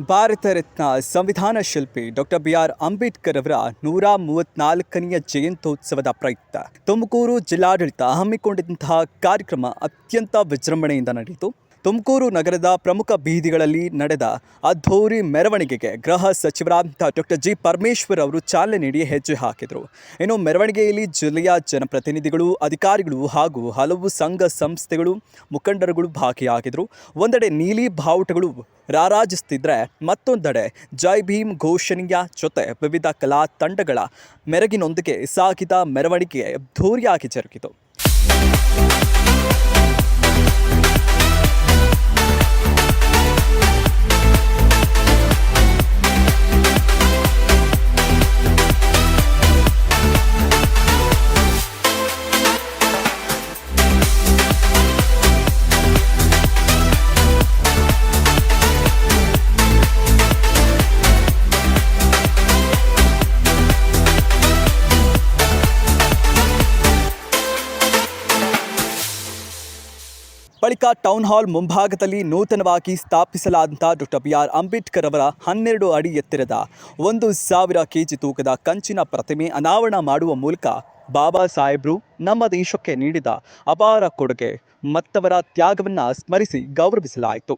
ಭಾರತ ರತ್ನ ಸಂವಿಧಾನ ಶಿಲ್ಪಿ doctor B R Ambedkar ಅವರ ನೂರ ಮೂವತ್ನಾಲ್ಕನೆಯ ಜಯಂತ್ಯೋತ್ಸವದ ಪ್ರಯುಕ್ತ. ತುಮಕೂರು ಜಿಲ್ಲಾಡಳಿತ ಹಮ್ಮಿಕೊಂಡಿದ್ದಂತಹ ಕಾರ್ಯಕ್ರಮ ಅತ್ಯಂತ ವಿಜೃಂಭಣೆಯಿಂದ ನಡೆಯಿತು. ತುಮಕೂರು ನಗರದ ಪ್ರಮುಖ ಬೀದಿಗಳಲ್ಲಿ ನಡೆದ ಅದ್ಧೂರಿ ಮೆರವಣಿಗೆಗೆ ಗೃಹ ಸಚಿವರಾದ ಡಾಕ್ಟರ್ ಜಿ ಪರಮೇಶ್ವರ್ ಅವರು ಚಾಲನೆ ನೀಡಿ ಹೆಜ್ಜೆ ಹಾಕಿದರು. ಇನ್ನು ಮೆರವಣಿಗೆಯಲ್ಲಿ ಜಿಲ್ಲೆಯ ಜನಪ್ರತಿನಿಧಿಗಳು, ಅಧಿಕಾರಿಗಳು ಹಾಗೂ ಹಲವು ಸಂಘ ಸಂಸ್ಥೆಗಳು ಮುಖಂಡರುಗಳು ಭಾಗಿಯಾಗಿದ್ದರು. ಒಂದೆಡೆ ನೀಲಿ ಬಾವುಟಗಳು ರಾರಾಜಿಸುತ್ತಿದ್ದರೆ ಮತ್ತೊಂದೆಡೆ ಜೈ ಭೀಮ್ ಘೋಷಣೆಯ ಜೊತೆ ವಿವಿಧ ಕಲಾ ತಂಡಗಳ ಮೆರಗಿನೊಂದಿಗೆ ಸಾಗಿದ ಮೆರವಣಿಗೆ ಅದ್ಧೂರಿಯಾಗಿ ಜರುಗಿತು. ಬಳಿಕ ಟೌನ್ ಹಾಲ್ ಮುಂಭಾಗದಲ್ಲಿ ನೂತನವಾಗಿ ಸ್ಥಾಪಿಸಲಾದಂಥ ಡಾಕ್ಟರ್ ಬಿ ಆರ್ ಅಂಬೇಡ್ಕರ್ ಅವರ ಹನ್ನೆರಡು ಅಡಿ ಎತ್ತರದ ಒಂದು ಸಾವಿರ ಕೆಜಿ ತೂಕದ ಕಂಚಿನ ಪ್ರತಿಮೆ ಅನಾವರಣ ಮಾಡುವ ಮೂಲಕ ಬಾಬಾ ಸಾಹೇಬ್ರು ನಮ್ಮ ದೇಶಕ್ಕೆ ನೀಡಿದ ಅಪಾರ ಕೊಡುಗೆ ಮತ್ತವರ ತ್ಯಾಗವನ್ನು ಸ್ಮರಿಸಿ ಗೌರವಿಸಲಾಯಿತು.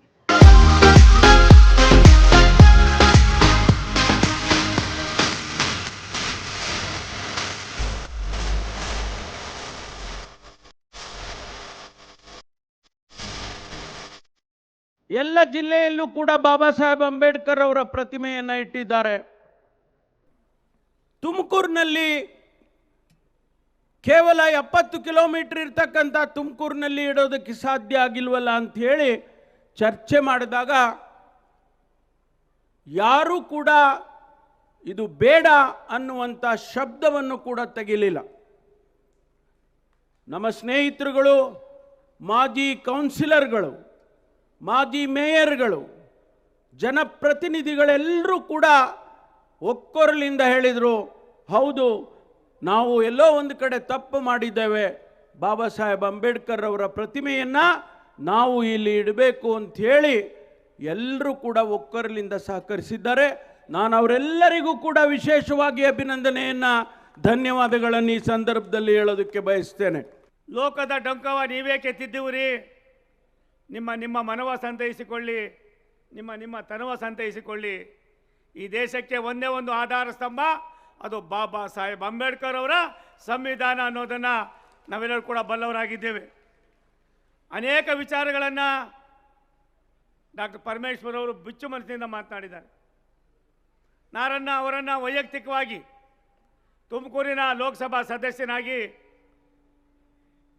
ಎಲ್ಲ ಜಿಲ್ಲೆಯಲ್ಲೂ ಕೂಡ ಬಾಬಾ ಸಾಹೇಬ್ ಅಂಬೇಡ್ಕರ್ ಅವರ ಪ್ರತಿಮೆಯನ್ನು ಇಟ್ಟಿದ್ದಾರೆ. ತುಮಕೂರಿನಲ್ಲಿ ಕೇವಲ ಎಪ್ಪತ್ತು ಕಿಲೋಮೀಟರ್ ಇರ್ತಕ್ಕಂಥ ತುಮಕೂರಿನಲ್ಲಿ ಇಡೋದಕ್ಕೆ ಸಾಧ್ಯ ಆಗಿಲ್ವಲ್ಲ ಅಂತ ಹೇಳಿ ಚರ್ಚೆ ಮಾಡಿದಾಗ ಯಾರೂ ಕೂಡ ಇದು ಬೇಡ ಅನ್ನುವಂಥ ಶಬ್ದವನ್ನು ಕೂಡ ತೆಗಿಲಿಲ್ಲ. ನಮ್ಮ ಸ್ನೇಹಿತರುಗಳು, ಮಾಜಿ ಕೌನ್ಸಿಲರ್ಗಳು ಮಾಜಿ ಮೇಯರ್ಗಳು, ಜನಪ್ರತಿನಿಧಿಗಳೆಲ್ಲರೂ ಕೂಡ ಒಕ್ಕೊರಲಿಂದ ಹೇಳಿದರು, ಹೌದು, ನಾವು ಎಲ್ಲೋ ಒಂದು ಕಡೆ ತಪ್ಪು ಮಾಡಿದ್ದೇವೆ. ಬಾಬಾ ಸಾಹೇಬ್ ಅಂಬೇಡ್ಕರ್ ಅವರ ಪ್ರತಿಮೆಯನ್ನು ನಾವು ಇಲ್ಲಿ ಇಡಬೇಕು ಅಂಥೇಳಿ ಎಲ್ಲರೂ ಕೂಡ ಒಕ್ಕೊರಲಿಂದ ಸಹಕರಿಸಿದ್ದಾರೆ. ನಾನು ಅವರೆಲ್ಲರಿಗೂ ಕೂಡ ವಿಶೇಷವಾಗಿ ಅಭಿನಂದನೆಯನ್ನು, ಧನ್ಯವಾದಗಳನ್ನು ಈ ಸಂದರ್ಭದಲ್ಲಿ ಹೇಳೋದಕ್ಕೆ ಬಯಸ್ತೇನೆ. ಲೋಕದ ಡೊಂಕವ ನೀವೇ ಕೆತ್ತಿದ್ದೀವ್ರಿ ನಿಮ್ಮ ನಿಮ್ಮ ಮನವ ಸಂತೈಸಿಕೊಳ್ಳಿ ನಿಮ್ಮ ನಿಮ್ಮ ತನವ ಸಂತೈಸಿಕೊಳ್ಳಿ ಈ ದೇಶಕ್ಕೆ ಒಂದೇ ಒಂದು ಆಧಾರ ಸ್ತಂಭ, ಅದು ಬಾಬಾ ಸಾಹೇಬ್ ಅಂಬೇಡ್ಕರ್ ಅವರ ಸಂವಿಧಾನ ಅನ್ನೋದನ್ನು ನಾವೆಲ್ಲರೂ ಕೂಡ ಬಲ್ಲವರಾಗಿದ್ದೇವೆ. ಅನೇಕ ವಿಚಾರಗಳನ್ನು ಡಾಕ್ಟರ್ ಪರಮೇಶ್ವರ್ ಅವರು ಬಿಚ್ಚು ಮನಸ್ಸಿನಿಂದ ಮಾತನಾಡಿದ್ದಾರೆ. ನಾರನ್ನ ಅವರನ್ನು ವೈಯಕ್ತಿಕವಾಗಿ ತುಮಕೂರಿನ ಲೋಕಸಭಾ ಸದಸ್ಯನಾಗಿ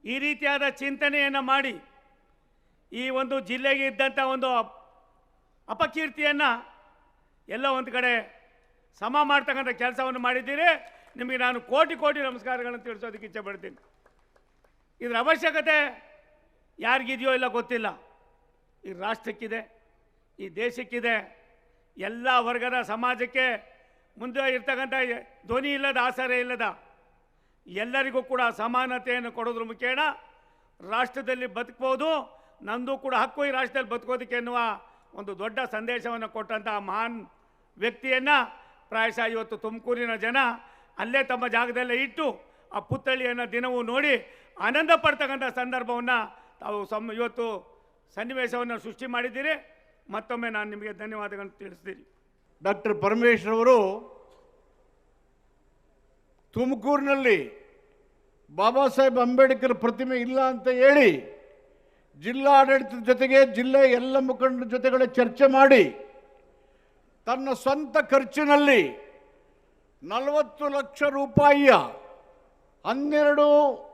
ಈ ರೀತಿಯಾದ ಚಿಂತನೆಯನ್ನು ಮಾಡಿ ಈ ಒಂದು ಜಿಲ್ಲೆಗೆ ಇದ್ದಂಥ ಒಂದು ಅಪ್- ಅಪಕೀರ್ತಿಯನ್ನು ಎಲ್ಲ ಒಂದು ಕಡೆ ಸಮ ಮಾಡ್ತಕ್ಕಂಥ ಕೆಲಸವನ್ನು ಮಾಡಿದ್ದೀರಿ. ನಿಮಗೆ ನಾನು ಕೋಟಿ ಕೋಟಿ ನಮಸ್ಕಾರಗಳನ್ನು ತಿಳಿಸೋದಕ್ಕೆ ಇಚ್ಛೆ ಪಡ್ತೀನಿ. ಇದರ ಅವಶ್ಯಕತೆ ಯಾರಿಗಿದೆಯೋ ಇಲ್ಲ ಗೊತ್ತಿಲ್ಲ. ಈ ರಾಷ್ಟ್ರಕ್ಕಿದೆ, ಈ ದೇಶಕ್ಕಿದೆ, ಎಲ್ಲ ವರ್ಗದ ಸಮಾಜಕ್ಕೆ ಮುಂದೆ ಇರ್ತಕ್ಕಂಥ ಧ್ವನಿ ಇಲ್ಲದ, ಆಸರೆ ಇಲ್ಲದ ಎಲ್ಲರಿಗೂ ಕೂಡ ಸಮಾನತೆಯನ್ನು ಕೊಡೋದ್ರ ಮುಖೇನ ರಾಷ್ಟ್ರದಲ್ಲಿ ಬದುಕ್ಬೋದು. ನಂದು ಕೂಡ ಹಕ್ಕು ಈ ರಾಷ್ಟ್ರದಲ್ಲಿ ಬದುಕೋದಕ್ಕೆ ಎನ್ನುವ ಒಂದು ದೊಡ್ಡ ಸಂದೇಶವನ್ನು ಕೊಟ್ಟಂತಹ ಮಹಾನ್ ವ್ಯಕ್ತಿಯನ್ನು ಪ್ರಾಯಶಃ ಇವತ್ತು ತುಮಕೂರಿನ ಜನ ಅಲ್ಲೇ ತಮ್ಮ ಜಾಗದಲ್ಲೇ ಇಟ್ಟು ಆ ಪುತ್ಥಳಿಯನ್ನು ದಿನವೂ ನೋಡಿ ಆನಂದ ಪಡ್ತಕ್ಕಂಥ ಸಂದರ್ಭವನ್ನು ತಾವು ಸಮ್ ಇವತ್ತು ಸನ್ನಿವೇಶವನ್ನು ಸೃಷ್ಟಿ ಮಾಡಿದ್ದೀರಿ. ಮತ್ತೊಮ್ಮೆ ನಾನು ನಿಮಗೆ ಧನ್ಯವಾದಗಳನ್ನು ತಿಳಿಸ್ತೀನಿ. ಡಾಕ್ಟರ್ ಪರಮೇಶ್ವರ್ ಅವರು ತುಮಕೂರಿನಲ್ಲಿ ಬಾಬಾ ಸಾಹೇಬ್ ಅಂಬೇಡ್ಕರ್ ಪ್ರತಿಮೆ ಇಲ್ಲ ಅಂತ ಹೇಳಿ ಜಿಲ್ಲಾಡಳಿತದ ಜೊತೆಗೆ ಜಿಲ್ಲೆಯ ಎಲ್ಲ ಮುಖಂಡರ ಜೊತೆಗಳ ಚರ್ಚೆ ಮಾಡಿ ತನ್ನ ಸ್ವಂತ ಖರ್ಚಿನಲ್ಲಿ ನಲವತ್ತು ಲಕ್ಷ ರೂಪಾಯಿಯ ಹನ್ನೆರಡು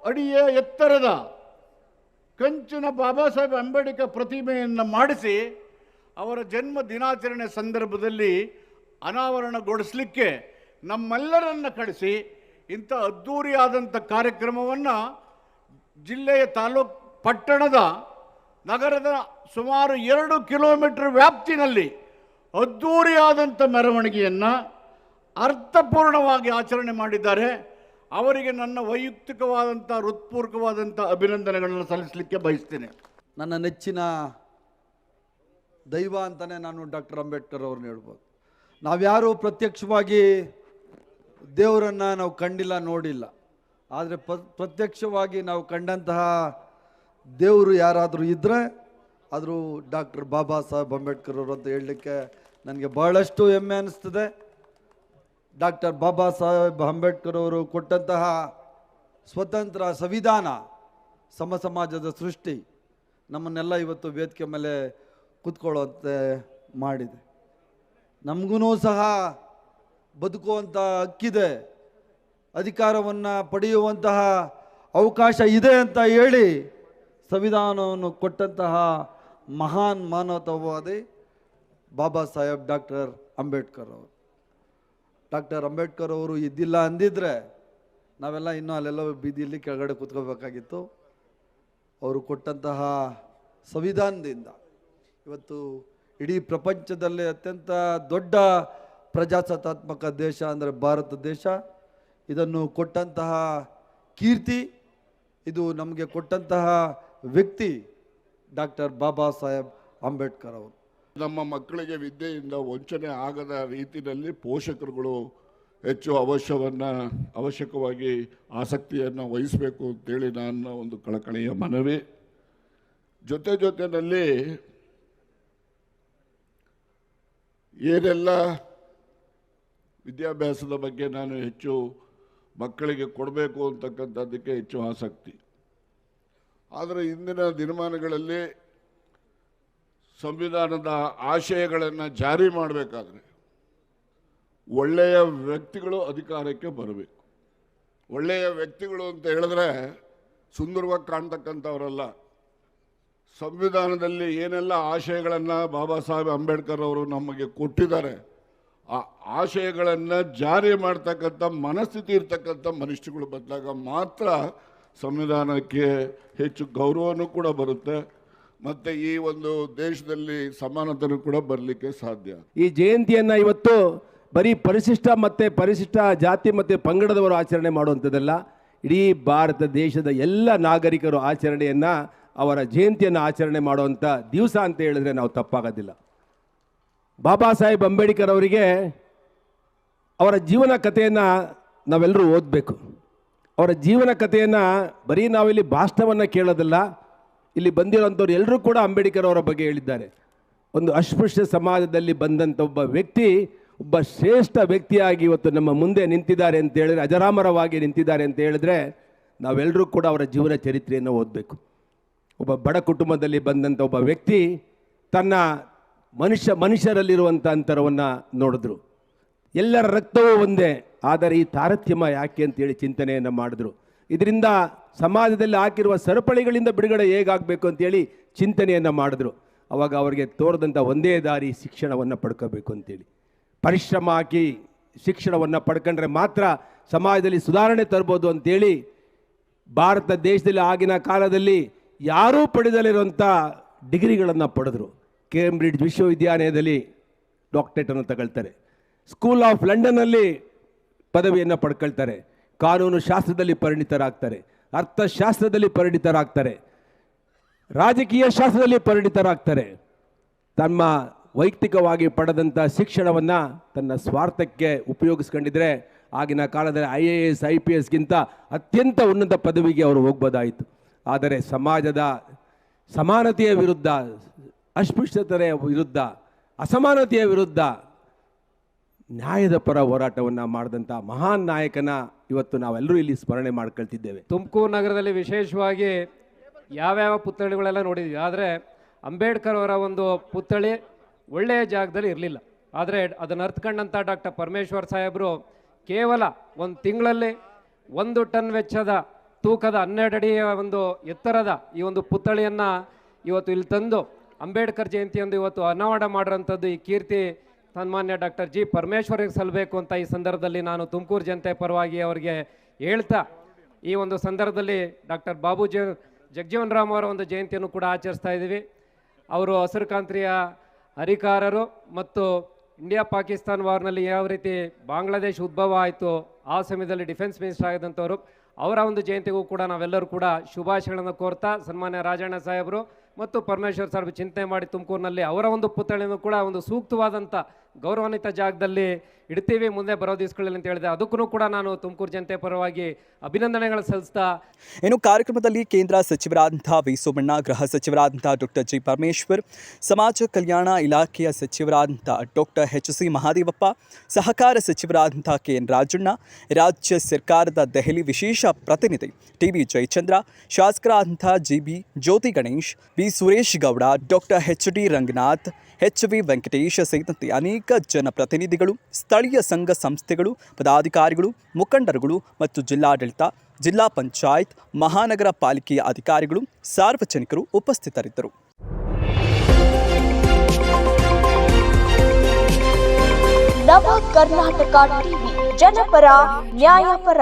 ಅಡಿಯ ಎತ್ತರದ ಕಂಚಿನ ಬಾಬಾ ಸಾಹೇಬ್ ಅಂಬೇಡ್ಕರ್ ಪ್ರತಿಮೆಯನ್ನು ಮಾಡಿಸಿ ಅವರ ಜನ್ಮ ದಿನಾಚರಣೆ ಸಂದರ್ಭದಲ್ಲಿ ಅನಾವರಣಗೊಳಿಸಲಿಕ್ಕೆ ನಮ್ಮೆಲ್ಲರನ್ನು ಕಳಿಸಿ ಇಂಥ ಅದ್ಧೂರಿಯಾದಂಥ ಕಾರ್ಯಕ್ರಮವನ್ನು ಜಿಲ್ಲೆಯ ತಾಲೂಕ್ ಪಟ್ಟಣದ ನಗರದ ಸುಮಾರು ಎರಡು ಕಿಲೋಮೀಟರ್ ವ್ಯಾಪ್ತಿನಲ್ಲಿ ಅದ್ಧೂರಿಯಾದಂಥ ಮೆರವಣಿಗೆಯನ್ನು ಅರ್ಥಪೂರ್ಣವಾಗಿ ಆಚರಣೆ ಮಾಡಿದ್ದಾರೆ. ಅವರಿಗೆ ನನ್ನ ವೈಯಕ್ತಿಕವಾದಂಥ, ಹೃತ್ಪೂರ್ವಕವಾದಂಥ ಅಭಿನಂದನೆಗಳನ್ನು ಸಲ್ಲಿಸಲಿಕ್ಕೆ ಬಯಸ್ತೇನೆ. ನನ್ನ ನೆಚ್ಚಿನ ದೈವ ಅಂತಲೇ ನಾನು ಡಾಕ್ಟರ್ ಅಂಬೇಡ್ಕರ್ ಅವ್ರನ್ನ ಹೇಳ್ಬೋದು. ನಾವ್ಯಾರೂ ಪ್ರತ್ಯಕ್ಷವಾಗಿ ದೇವರನ್ನು ನಾವು ಕಂಡಿಲ್ಲ, ನೋಡಿಲ್ಲ. ಆದರೆ ಪ್ರತ್ಯಕ್ಷವಾಗಿ ನಾವು ಕಂಡಂತಹ ದೇವರು ಯಾರಾದರೂ ಇದ್ದರೆ ಆದರೂ ಡಾಕ್ಟರ್ ಬಾಬಾ ಸಾಹೇಬ್ ಅಂಬೇಡ್ಕರ್ ಅವರು ಅಂತ ಹೇಳಲಿಕ್ಕೆ ನನಗೆ ಬಹಳಷ್ಟು ಹೆಮ್ಮೆ ಅನ್ನಿಸ್ತದೆ ಡಾಕ್ಟರ್ ಬಾಬಾ ಸಾಹೇಬ್ ಅಂಬೇಡ್ಕರ್ ಅವರು ಕೊಟ್ಟಂತಹ ಸ್ವತಂತ್ರ ಸಂವಿಧಾನ, ಸಮ ಸಮಾಜದ ಸೃಷ್ಟಿ ನಮ್ಮನ್ನೆಲ್ಲ ಇವತ್ತು ವೇದಿಕೆ ಮೇಲೆ ಕೂತ್ಕೊಳ್ಳುವಂತೆ ಮಾಡಿದೆ. ನಮಗೂ ಸಹ ಬದುಕುವಂಥ ಹಕ್ಕಿದೆ. ಅಧಿಕಾರವನ್ನು ಪಡೆಯುವಂತಹ ಅವಕಾಶ ಇದೆ ಅಂತ ಹೇಳಿ ಸಂವಿಧಾನವನ್ನು ಕೊಟ್ಟಂತಹ ಮಹಾನ್ ಮಾನವತಾವಾದಿ ಬಾಬಾ ಸಾಹೇಬ್ ಡಾಕ್ಟರ್ ಅಂಬೇಡ್ಕರ್ ಅವರು. ಡಾಕ್ಟರ್ ಅಂಬೇಡ್ಕರ್ ಅವರು ಇದ್ದಿಲ್ಲ ಅಂದಿದ್ರೆ ನಾವೆಲ್ಲ ಇನ್ನೂ ಅಲ್ಲೆಲ್ಲ ಬೀದಿಯಲ್ಲಿ ಕೆಳಗಡೆ ಕೂತ್ಕೋಬೇಕಾಗಿತ್ತು. ಅವರು ಕೊಟ್ಟಂತಹ ಸಂವಿಧಾನದಿಂದ ಇವತ್ತು ಇಡೀ ಪ್ರಪಂಚದಲ್ಲೇ ಅತ್ಯಂತ ದೊಡ್ಡ ಪ್ರಜಾಸತ್ತಾತ್ಮಕ ದೇಶ ಅಂದರೆ ಭಾರತ ದೇಶ. ಇದನ್ನು ಕೊಟ್ಟಂತಹ ಕೀರ್ತಿ, ಇದು ನಮಗೆ ಕೊಟ್ಟಂತಹ ವ್ಯಕ್ತಿ ಡಾಕ್ಟರ್ ಬಾಬಾ ಸಾಹೇಬ್ ಅಂಬೇಡ್ಕರ್ ಅವರು. ನಮ್ಮ ಮಕ್ಕಳಿಗೆ ವಿದ್ಯೆಯಿಂದ ವಂಚನೆ ಆಗದ ರೀತಿಯಲ್ಲಿ ಪೋಷಕರುಗಳು ಹೆಚ್ಚು ಅವಶ್ಯವನ್ನು, ಅವಶ್ಯಕವಾಗಿ ಆಸಕ್ತಿಯನ್ನು ವಹಿಸಬೇಕು ಅಂತೇಳಿ ನನ್ನ ಒಂದು ಕಳಕಳಿಯ ಮನವಿ. ಜೊತೆ ಜೊತೆಯಲ್ಲಿ ಏನೆಲ್ಲ ವಿದ್ಯಾಭ್ಯಾಸದ ಬಗ್ಗೆ ನಾನು ಹೆಚ್ಚು ಮಕ್ಕಳಿಗೆ ಕೊಡಬೇಕು ಅಂತಕ್ಕಂಥದ್ದಕ್ಕೆ ಹೆಚ್ಚು ಆಸಕ್ತಿ. ಆದರೆ ಇಂದಿನ ದಿನಮಾನಗಳಲ್ಲಿ ಸಂವಿಧಾನದ ಆಶಯಗಳನ್ನು ಜಾರಿ ಮಾಡಬೇಕಾದ್ರೆ ಒಳ್ಳೆಯ ವ್ಯಕ್ತಿಗಳು ಅಧಿಕಾರಕ್ಕೆ ಬರಬೇಕು. ಒಳ್ಳೆಯ ವ್ಯಕ್ತಿಗಳು ಅಂತ ಹೇಳಿದ್ರೆ ಸುಂದರವಾಗಿ ಕಾಣ್ತಕ್ಕಂಥವರಲ್ಲ. ಸಂವಿಧಾನದಲ್ಲಿ ಏನೆಲ್ಲ ಆಶಯಗಳನ್ನು ಬಾಬಾ ಸಾಹೇಬ್ ಅಂಬೇಡ್ಕರ್ ಅವರು ನಮಗೆ ಕೊಟ್ಟಿದ್ದಾರೆ, ಆ ಆಶಯಗಳನ್ನು ಜಾರಿ ಮಾಡ್ತಕ್ಕಂಥ ಮನಸ್ಥಿತಿ ಇರ್ತಕ್ಕಂಥ ಮನುಷ್ಯಗಳು ಬಂದಾಗ ಮಾತ್ರ ಸಂವಿಧಾನಕ್ಕೆ ಹೆಚ್ಚು ಗೌರವನೂ ಕೂಡ ಬರುತ್ತೆ. ಮತ್ತು ಈ ಒಂದು ದೇಶದಲ್ಲಿ ಸಮಾನತೆ ಕೂಡ ಬರಲಿಕ್ಕೆ ಸಾಧ್ಯ. ಈ ಜಯಂತಿಯನ್ನ ಇವತ್ತು ಬರೀ ಪರಿಶಿಷ್ಟ ಮತ್ತೆ ಪರಿಶಿಷ್ಟ ಜಾತಿ ಮತ್ತೆ ಪಂಗಡದವರು ಆಚರಣೆ ಮಾಡುವಂಥದ್ದಲ್ಲ, ಇಡೀ ಭಾರತ ದೇಶದ ಎಲ್ಲ ನಾಗರಿಕರು ಆಚರಣೆಯನ್ನ, ಅವರ ಜಯಂತಿಯನ್ನು ಆಚರಣೆ ಮಾಡುವಂಥ ದಿವಸ ಅಂತ ಹೇಳಿದ್ರೆ ನಾವು ತಪ್ಪಾಗೋದಿಲ್ಲ. ಬಾಬಾ ಸಾಹೇಬ್ ಅಂಬೇಡ್ಕರ್ ಅವರಿಗೆ ಅವರ ಜೀವನ ಕಥೆಯನ್ನು ನಾವೆಲ್ಲರೂ ಓದಬೇಕು. ಅವರ ಜೀವನ ಕಥೆಯನ್ನು ಬರೀ ನಾವಿಲ್ಲಿ ಭಾಷಣವನ್ನು ಕೇಳೋದಲ್ಲ, ಇಲ್ಲಿ ಬಂದಿರೋಂಥವ್ರು ಎಲ್ಲರೂ ಕೂಡ ಅಂಬೇಡ್ಕರ್ ಅವರ ಬಗ್ಗೆ ಹೇಳಿದ್ದಾರೆ. ಒಂದು ಅಸ್ಪೃಶ್ಯ ಸಮಾಜದಲ್ಲಿ ಬಂದಂಥ ಒಬ್ಬ ವ್ಯಕ್ತಿ, ಒಬ್ಬ ಶ್ರೇಷ್ಠ ವ್ಯಕ್ತಿಯಾಗಿ ಇವತ್ತು ನಮ್ಮ ಮುಂದೆ ನಿಂತಿದ್ದಾರೆ ಅಂತ ಹೇಳಿದ್ರೆ, ಅಜರಾಮರವಾಗಿ ನಿಂತಿದ್ದಾರೆ ಅಂತ ಹೇಳಿದ್ರೆ ನಾವೆಲ್ಲರೂ ಕೂಡ ಅವರ ಜೀವನ ಚರಿತ್ರೆಯನ್ನು ಓದಬೇಕು. ಒಬ್ಬ ಬಡ ಕುಟುಂಬದಲ್ಲಿ ಬಂದಂಥ ಒಬ್ಬ ವ್ಯಕ್ತಿ ತನ್ನ ಮನುಷ್ಯ ಮನುಷ್ಯರಲ್ಲಿರುವಂಥ ಅಂತರವನ್ನು ನೋಡಿದ್ರು. ಎಲ್ಲರ ರಕ್ತವೂ ಒಂದೇ. ಆದರೆ ಈ ತಾರತಮ್ಯ ಯಾಕೆ ಅಂತೇಳಿ ಚಿಂತನೆಯನ್ನು ಮಾಡಿದ್ರು. ಇದರಿಂದ ಸಮಾಜದಲ್ಲಿ ಹಾಕಿರುವ ಸರಪಳಿಗಳಿಂದ ಬಿಡುಗಡೆ ಹೇಗಾಗಬೇಕು ಅಂತೇಳಿ ಚಿಂತನೆಯನ್ನು ಮಾಡಿದ್ರು. ಅವಾಗ ಅವರಿಗೆ ತೋರದಂಥ ಒಂದೇ ದಾರಿ ಶಿಕ್ಷಣವನ್ನು ಪಡ್ಕೋಬೇಕು ಅಂತೇಳಿ. ಪರಿಶ್ರಮ ಹಾಕಿ ಶಿಕ್ಷಣವನ್ನು ಪಡ್ಕೊಂಡ್ರೆ ಮಾತ್ರ ಸಮಾಜದಲ್ಲಿ ಸುಧಾರಣೆ ತರ್ಬೋದು ಅಂತೇಳಿ ಭಾರತ ದೇಶದಲ್ಲಿ ಆಗಿನ ಕಾಲದಲ್ಲಿ ಯಾರೂ ಪಡೆದಲ್ಲಿರುವಂಥ ಡಿಗ್ರಿಗಳನ್ನು ಪಡೆದರು. ಕೇಂಬ್ರಿಡ್ಜ್ ವಿಶ್ವವಿದ್ಯಾಲಯದಲ್ಲಿ ಡಾಕ್ಟರೇಟನ್ನು ತಗೊಳ್ತಾರೆ. ಸ್ಕೂಲ್ ಆಫ್ ಲಂಡನ್ನಲ್ಲಿ ಪದವಿಯನ್ನು ಪಡ್ಕೊಳ್ತಾರೆ. ಕಾನೂನು ಶಾಸ್ತ್ರದಲ್ಲಿ ಪರಿಣಿತರಾಗ್ತಾರೆ. ಅರ್ಥಶಾಸ್ತ್ರದಲ್ಲಿ ಪರಿಣಿತರಾಗ್ತಾರೆ. ರಾಜಕೀಯ ಶಾಸ್ತ್ರದಲ್ಲಿ ಪರಿಣಿತರಾಗ್ತಾರೆ. ತಮ್ಮ ವೈಯಕ್ತಿಕವಾಗಿ ಪಡೆದಂಥ ಶಿಕ್ಷಣವನ್ನು ತನ್ನ ಸ್ವಾರ್ಥಕ್ಕೆ ಉಪಯೋಗಿಸ್ಕೊಂಡಿದ್ರೆ ಆಗಿನ ಕಾಲದಲ್ಲಿ I A S, I P ಎಸ್ಗಿಂತ ಅತ್ಯಂತ ಉನ್ನತ ಪದವಿಗೆ ಅವರು ಹೋಗ್ಬೋದಾಯಿತು. ಆದರೆ ಸಮಾಜದ ಸಮಾನತೆಯ ವಿರುದ್ಧ, ಅಸ್ಪೃಶ್ಯತೆಯ ವಿರುದ್ಧ, ಅಸಮಾನತೆಯ ವಿರುದ್ಧ ನ್ಯಾಯದ ಪರ ಹೋರಾಟವನ್ನು ಮಾಡಿದಂಥ ಮಹಾನ್ ನಾಯಕನ ಇವತ್ತು ನಾವೆಲ್ಲರೂ ಇಲ್ಲಿ ಸ್ಮರಣೆ ಮಾಡ್ಕೊಳ್ತಿದ್ದೇವೆ. ತುಮಕೂರು ನಗರದಲ್ಲಿ ವಿಶೇಷವಾಗಿ ಯಾವ್ಯಾವ ಪುತ್ಥಳಿಗಳೆಲ್ಲ ನೋಡಿದ್ವಿ. ಆದರೆ ಅಂಬೇಡ್ಕರ್ ಅವರ ಒಂದು ಪುತ್ಥಳಿ ಒಳ್ಳೆಯ ಜಾಗದಲ್ಲಿ ಇರಲಿಲ್ಲ. ಆದರೆ ಅದನ್ನು ಅರ್ಥಕೊಂಡಂಥ ಡಾಕ್ಟರ್ ಪರಮೇಶ್ವರ್ ಸಾಹೇಬರು ಕೇವಲ ಒಂದು ತಿಂಗಳಲ್ಲಿ ಒಂದು ಟನ್ ವೆಚ್ಚದ ತೂಕದ ಹನ್ನೆರಡು ಅಡಿಯ ಒಂದು ಎತ್ತರದ ಈ ಒಂದು ಪುತ್ಥಳಿಯನ್ನು ಇವತ್ತು ಇಲ್ಲಿ ತಂದು ಅಂಬೇಡ್ಕರ್ ಜಯಂತಿಯಂದು ಇವತ್ತು ಅನಾವರಣ ಮಾಡಿರೋಂಥದ್ದು ಈ ಕೀರ್ತಿ ಸನ್ಮಾನ್ಯ ಡಾಕ್ಟರ್ ಜಿ ಪರಮೇಶ್ವರಿಗೆ ಸಲ್ಲಬೇಕು ಅಂತ ಈ ಸಂದರ್ಭದಲ್ಲಿ ನಾನು ತುಮಕೂರು ಜನತೆ ಪರವಾಗಿ ಅವರಿಗೆ ಹೇಳ್ತಾ ಈ ಒಂದು ಸಂದರ್ಭದಲ್ಲಿ ಡಾಕ್ಟರ್ ಬಾಬು ಜ ಜಗಜೀವನ್ ರಾಮ್ ಅವರ ಒಂದು ಜಯಂತಿಯನ್ನು ಕೂಡ ಆಚರಿಸ್ತಾ ಇದ್ದೀವಿ. ಅವರು ಹಸಿರು ಕ್ರಾಂತಿಯ ಹರಿಕಾರರು ಮತ್ತು ಇಂಡಿಯಾ ಪಾಕಿಸ್ತಾನ್ ವಾರ್ನಲ್ಲಿ ಯಾವ ರೀತಿ ಬಾಂಗ್ಲಾದೇಶ ಉದ್ಭವ ಆಯಿತು ಆ ಸಮಯದಲ್ಲಿ ಡಿಫೆನ್ಸ್ ಮಿನಿಸ್ಟರ್ ಆಗಿದ್ದಂಥವ್ರು, ಅವರ ಒಂದು ಜಯಂತಿಗೂ ಕೂಡ ನಾವೆಲ್ಲರೂ ಕೂಡ ಶುಭಾಶಯಗಳನ್ನು ಕೋರ್ತಾ ಸನ್ಮಾನ್ಯ ರಾಜಣ್ಣ ಸಾಹೇಬರು ಮತ್ತು ಪರಮೇಶ್ವರ್ ಸಾಹೇಬ್ ಚಿಂತನೆ ಮಾಡಿ ತುಮಕೂರಿನಲ್ಲಿ ಅವರ ಒಂದು ಪುತ್ಥಳಿಯನ್ನು ಕೂಡ ಒಂದು ಸೂಕ್ತವಾದಂಥ ಗೌರವಾನ್ವಿತ ಜಾಗದಲ್ಲಿ ಇಡ್ತೀವಿ, ಮುಂದೆ ಬರೋ ದಿವಸಗಳಲ್ಲಿ ಅಂತ ಹೇಳಿದೆ ಅದಕ್ಕೂ ಕೂಡ ನಾನು ತುಮಕೂರು ಜನತೆ ಪರವಾಗಿ ಅಭಿನಂದನೆಗಳು ಸಲ್ಲಿಸ್ತಾ ಇನ್ನು ಕಾರ್ಯಕ್ರಮದಲ್ಲಿ ಕೇಂದ್ರ ಸಚಿವರಾದಂಥ ವಿ ಸೋಮಣ್ಣ, ಗೃಹ ಸಚಿವರಾದಂಥ ಡಾಕ್ಟರ್ ಜಿ ಪರಮೇಶ್ವರ್, ಸಮಾಜ ಕಲ್ಯಾಣ ಇಲಾಖೆಯ ಸಚಿವರಾದಂಥ ಡಾಕ್ಟರ್ ಹೆಚ್ ಸಿ ಮಹಾದೇವಪ್ಪ, ಸಹಕಾರ ಸಚಿವರಾದಂಥ ಕೆ ಎನ್ ರಾಜಣ್ಣ, ರಾಜ್ಯ ಸರ್ಕಾರದ ದೆಹಲಿ ವಿಶೇಷ ಪ್ರತಿನಿಧಿ T V Jayachandra, ಶಾಸಕರಾದಂಥ G B Jyothi Ganesh B Suresh Gowda, doctor H D Ranganath H V Venkatesha ಸೇರಿದಂತೆ ಅನೇಕ ಜನಪ್ರತಿನಿಧಿಗಳು, ಸ್ಥಳೀಯ ಸಂಘ ಸಂಸ್ಥೆಗಳು, ಪದಾಧಿಕಾರಿಗಳು, ಮುಖಂಡರುಗಳು ಮತ್ತು ಜಿಲ್ಲಾಡಳಿತ, ಜಿಲ್ಲಾ ಪಂಚಾಯತ್, ಮಹಾನಗರ ಪಾಲಿಕೆಯ ಅಧಿಕಾರಿಗಳು, ಸಾರ್ವಜನಿಕರು ಉಪಸ್ಥಿತರಿದ್ದರು. ನವ ಕರ್ನಾಟಕ ಟಿವಿ, ಜನಪರ, ನ್ಯಾಯಪರ.